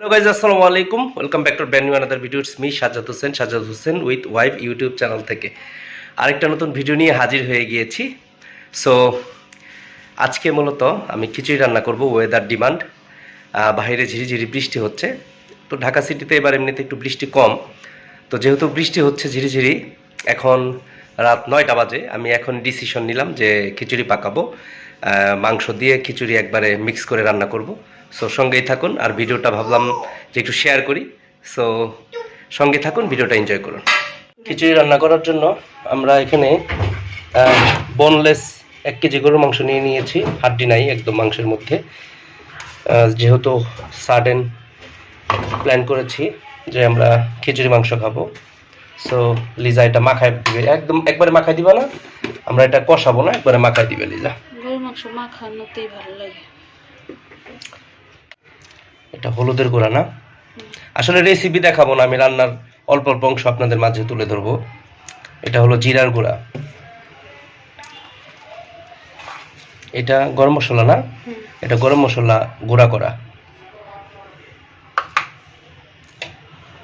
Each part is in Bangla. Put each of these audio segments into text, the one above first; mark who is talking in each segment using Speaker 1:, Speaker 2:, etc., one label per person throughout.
Speaker 1: হ্যালো গাইজ আসসালামু আলাইকুম। Welcome back to brand new another video it's me Sajjad Hossain Sajjad Hossain with wife YouTube channel থেকে। আরেকটা নতুন ভিডিও নিয়ে হাজির হয়ে গিয়েছি। সো আজকে মূলত আমি খিচুড়ি রান্না করব ওয়েদার ডিমান্ড বাইরে ঝিরিঝিরি বৃষ্টি হচ্ছে। তো ঢাকা সিটিতে এবার এমনিতে একটু বৃষ্টি কম। তো যেহেতু বৃষ্টি হচ্ছে ঝিরিঝিরি, এখন রাত নয়টা বাজে। আমি এখন ডিসিশন নিলাম যে খিচুড়ি পাকাবো। মাংস দিয়ে খিচুড়ি একবারে মিক্স করে রান্না করব। সো সঙ্গেই থাকুন, আর ভিডিওটা ভাবলাম যে একটু শেয়ার করি। সো সঙ্গে থাকুন, ভিডিওটা এনজয় করুন। খিচুড়ি রান্না করার জন্য আমরা এখানে বোনলেস এক কেজি গরুর মাংস নিয়ে নিয়েছি। হাড্ডি নাই একদম মাংসের মধ্যে। যেহেতু সাডেন প্ল্যান করেছি যে আমরা খিচুড়ি মাংস খাব। সো লিজা এটা মাখায় দিবে। একদম একবারে মাখায় দিবা না, আমরা এটা কষাবো না, একবারে মাখায় দিবে লিজা।
Speaker 2: গরুর মাংস মাখানোতেই ভালো লাগে।
Speaker 1: এটা হলুদের গুঁড়া না? আসলে রেসিপি দেখাবো না আমি রান্নার অল্প অল্প অংশ আপনাদের মাঝে তুলে ধরবো। এটা হলো জিরার গুঁড়া। এটা গরম মশলা না? এটা গরম মশলা গুঁড়া করা।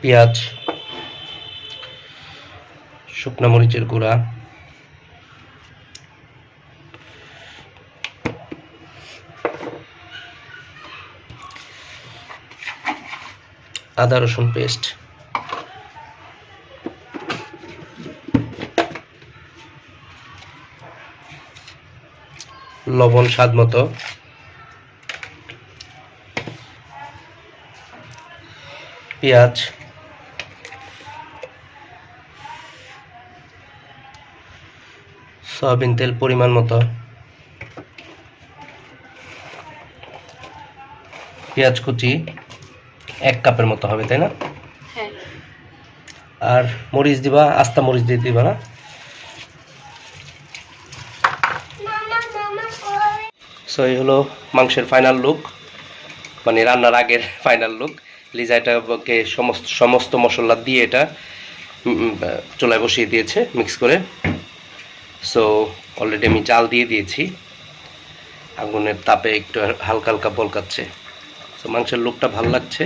Speaker 1: পেঁয়াজ শুকনা মরিচের গুঁড়া। আদা রসুন পেস্ট। লবণ স্বাদ মতো। পেঁয়াজ। সয়াবিন তেল পরিমাণ মতো। পেঁয়াজ কুচি। এক কাপের মতো হবে তাই না?
Speaker 2: হ্যাঁ।
Speaker 1: আর মরিচ দিবা আস্তা মরিচ দিয়ে দিবা না? সো এই হলো মাংসের ফাইনাল লুক মানে রান্নার আগের ফাইনাল লুক লিজা এটাকে সমস্ত সমস্ত মশলা দিয়ে এটা চুলায় বসিয়ে দিয়েছে মিক্স করে। সো অলরেডি আমি জাল দিয়ে দিয়েছি। আগুনের তাপে একটু হালকা হালকা বলকাচ্ছে। সো মাংসের লুকটা ভালো লাগছে।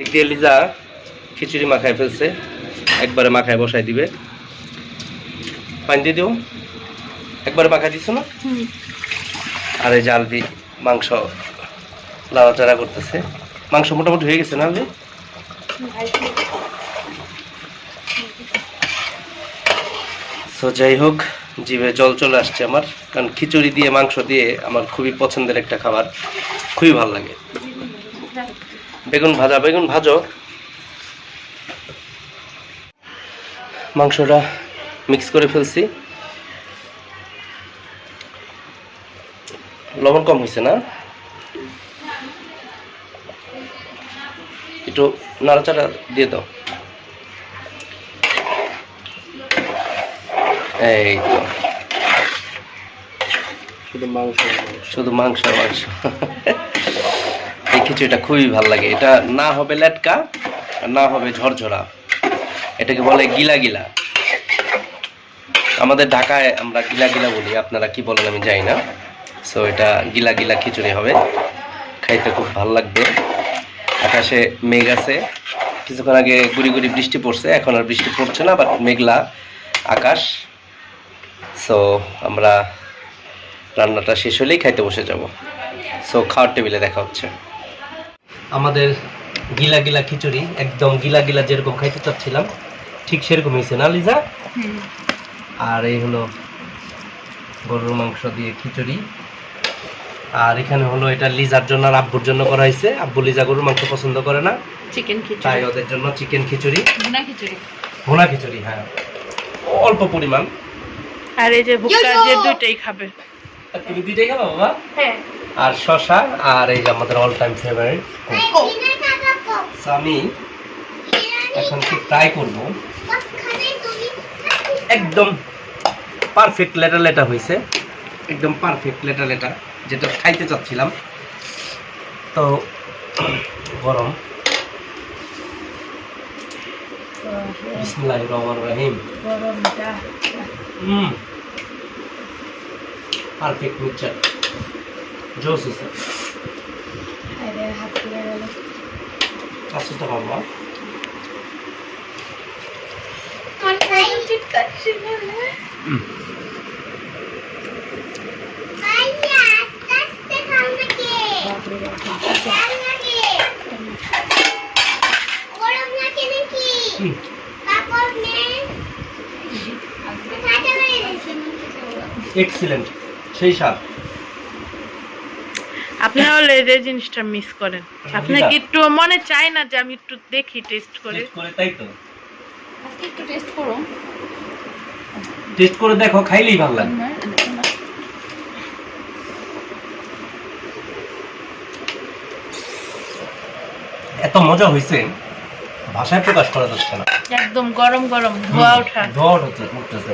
Speaker 1: দিক দিয়ে লিজা খিচুড়ি মাখায় ফেলছে একবারে মাখায় বসায় দিবে। পানি দিয়ে দিও। একবারে মাখায় দিছো না? আর এই জাল দিয়ে মাংস লাড়াচাড়া করতেছে। মাংস মোটামুটি হয়ে গেছে না আলবি সো যাই হোক জিভে জল চলে আসছে আমার। কারণ খিচুড়ি দিয়ে মাংস দিয়ে আমার খুবই পছন্দের একটা খাবার। খুবই ভালো লাগে। বেগুন ভাজা বেগুন ভাজো। মাংসটা মিক্স করে ফেলছি। লবণ কম হয়েছে না? একটু নাড়াচাড়া দিয়ে দাও। এই তো।
Speaker 3: শুধু মাংস।
Speaker 1: শুধু মাংস মাংস। খিচুড়িটা খুবই ভালো লাগে। এটা না হবে লেটকা, না হবে ঝরঝরা। এটাকে বলে গিলা গিলা আমাদের ঢাকায় আমরা গিলা গিলা বলি, আপনারা কি বলেন আমি জানি না। সো এটা গিলা গিলা খিচুড়ি হবে। খাইতে খুব ভালো লাগবে। আকাশে মেঘ আছে। কিছুক্ষণ আগে গুড়ি গুড়ি বৃষ্টি পড়ছে, এখন আর বৃষ্টি পড়ছে না বাট মেঘলা আকাশ। সো আমরা রান্নাটা শেষ হলেই খাইতে বসে যাব। সো খাওয়ার টেবিলে দেখা হচ্ছে। আমাদের গিলা গিলা খিচুড়ি একদম গিলা গিলা যেরকম খাইতে চাচ্ছিলাম ঠিক সেরকম হয়েছে না লিজা? আর এই হলো গরুর মাংস দিয়ে খিচুড়ি। আর এখানে হলো এটা লিজার জন্য আর আব্বুর জন্য করা হয়েছে। আব্বু লিজা গরুর মাংস পছন্দ করে না।
Speaker 2: চিকেন
Speaker 1: তাই
Speaker 2: খিচুড়ি
Speaker 1: ওদের জন্য চিকেন খিচুড়ি।
Speaker 2: ভুনা খিচুড়ি।
Speaker 1: ভুনা খিচুড়ি হ্যাঁ। অল্প পরিমাণ।
Speaker 2: আর এই যে ভুক্কা যে দুইটাই খাবে।
Speaker 1: তুমি দুইটাই খাব বাবা?
Speaker 2: হ্যাঁ।
Speaker 1: আর শশা আর এই যে আমাদের অল টাইম ফেভারিট আমি এখন কি ট্রাই করব? একদম পারফেক্ট লেটা লেটা হয়েছে। একদম পারফেক্ট লেটা লেটা যেটা খাইতে চাচ্ছিলাম। তো গরম। বিসমিল্লাহির রহমানির রহিম।
Speaker 2: গরমটা।
Speaker 1: হুম পারফেক্ট মিক্সচার জোস হয়েছে আচ্ছা। তো বাবা এক্সিলেন্ট সেই স্বাদ।
Speaker 2: আপনি হলে এই জিনিসটা মিস করেন। আপনি কি একটু মনে চায় না যে আমি একটু দেখি টেস্ট করে।
Speaker 1: টেস্ট করে তাই তো?
Speaker 3: আজকে একটু টেস্ট করো।
Speaker 1: টেস্ট করে দেখো খাইলেই ভালো লাগে। এত মজা হয়েছে ভাষায় প্রকাশ করা যাচ্ছে না।
Speaker 2: একদম গরম গরম ধোয়া ওঠা।
Speaker 1: ধোয়া উঠছে উঠতেছে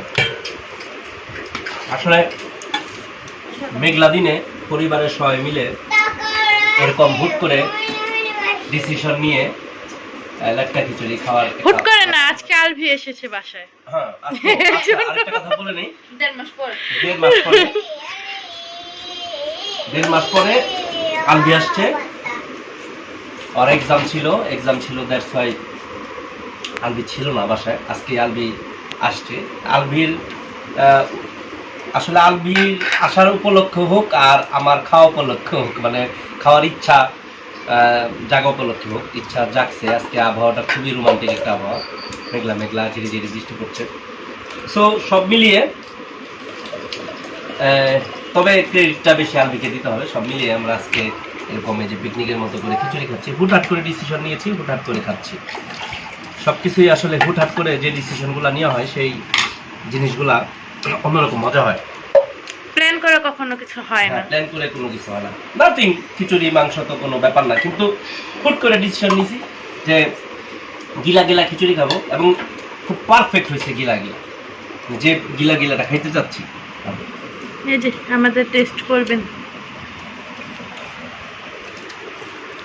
Speaker 1: আসলে মেঘলা দিনে পরিবারের সবাই মিলে এরকম হুট করে ডিসিশন নিয়ে লাটকা খিচুড়ি খাওয়ার
Speaker 2: হুট করে না আজকে আলভি এসেছে বাসায়।
Speaker 1: হ্যাঁ আরেকটা কথা বলে নেই।
Speaker 3: দেড় মাস পর।
Speaker 1: দেড় মাস পরে। দেড় মাস পরে আলবি আসছে। আর এক্সাম ছিল এক্সাম ছিল দ্যাটস ওয়াই আলবি ছিল না বাসায়। আজকে আলবি আসছে। আলবির আহ, আসলে আলবির আসার উপলক্ষ হোক আর আমার খাওয়া উপলক্ষ হোক মানে খাওয়ার ইচ্ছা জাগা উপলক্ষে হোক, ইচ্ছা জাগছে। আজকে আবহাওয়াটা খুবই রোমান্টিক একটা আবহাওয়া। মেঘলা মেঘলা ধীরে ধীরে বৃষ্টি পড়ছে। সো সব মিলিয়ে তবে ক্রেডিটটা বেশি আলবিকে দিতে হবে। সব মিলিয়ে আমরা আজকে এরকম এই যে পিকনিকের মতো করে খিচুড়ি খাচ্ছি। হুটহাট করে ডিসিশন নিয়েছি, হুটহাট করে খাচ্ছি। সব কিছুই আসলে হুটহাট করে যে ডিসিশনগুলো নেওয়া হয়, সেই জিনিসগুলা অন্যরকম মজা হয়।
Speaker 2: প্ল্যান করে কখনো কিছু হয় না।
Speaker 1: প্ল্যান করে কোনো কিছু হয় না। নাথিং খিচুড়ি মাংস তো কোনো ব্যাপার না। কিন্তু হুট করে ডিসিশন নিয়েছি যে গিলা গিলা খিচুড়ি খাব এবং খুব পারফেক্ট হয়েছে গিলা গিলা যে গিলা গিলাটা খাইতে যাচ্ছি
Speaker 2: এই যে আমাদের টেস্ট করবেন।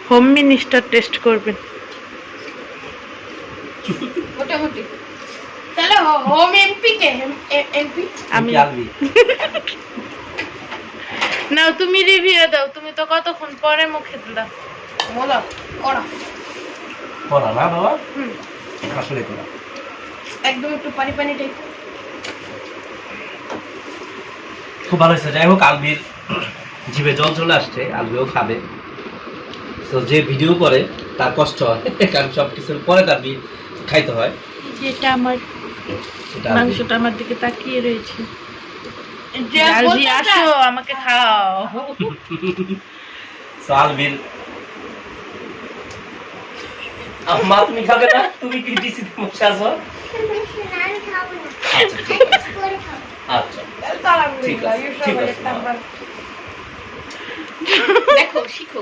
Speaker 2: হোম মিনিস্টার টেস্ট করবেন।
Speaker 3: মোটামুটি। তাহলে হোম এমপি কে? এমপি?
Speaker 2: আমি। নাও তুমি রিভিউ দাও তুমি তো কতক্ষণ পরে মুখে দিলা
Speaker 3: বলো করা
Speaker 1: করা না বাবা?
Speaker 2: হুম।
Speaker 1: আসলে করা
Speaker 3: একদম একটু পানি পানি টাইপ।
Speaker 1: খুব ভালো হয়েছে। যাই হোক আলবির জিভে জল চলে আসছে আলবিও খাবে। তো যে ভিডিও করে তার কষ্ট হয় কারণ সব কিছুর পরে তার খাইতে হয়।
Speaker 2: যেটা আমার। মাংসটা আমার দিকে তাকিয়ে রয়েছে।
Speaker 3: বলতে
Speaker 2: আসো আমাকে খাও
Speaker 1: তুমি খাবে না? তুমি কি ডিসিতে বসে আছো? আচ্ছা ঠিক আছে। আচ্ছা। ঠিক আছে।
Speaker 3: দেখো শিখো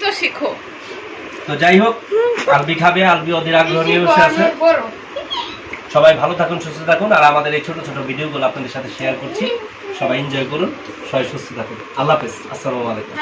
Speaker 3: তো শিখো।
Speaker 1: তো যাই হোক আলবি খাবে আলবি অধীর আগ্রহ নিয়ে বসে আছে। সবাই ভালো থাকুন, সুস্থ থাকুন, আর আমাদের এই ছোট ছোট ভিডিওগুলো আপনাদের সাথে শেয়ার করছি। সবাই এনজয় করুন, সবাই সুস্থ থাকুন। আল্লাহ হাফেজ, আসসালামু আলাইকুম।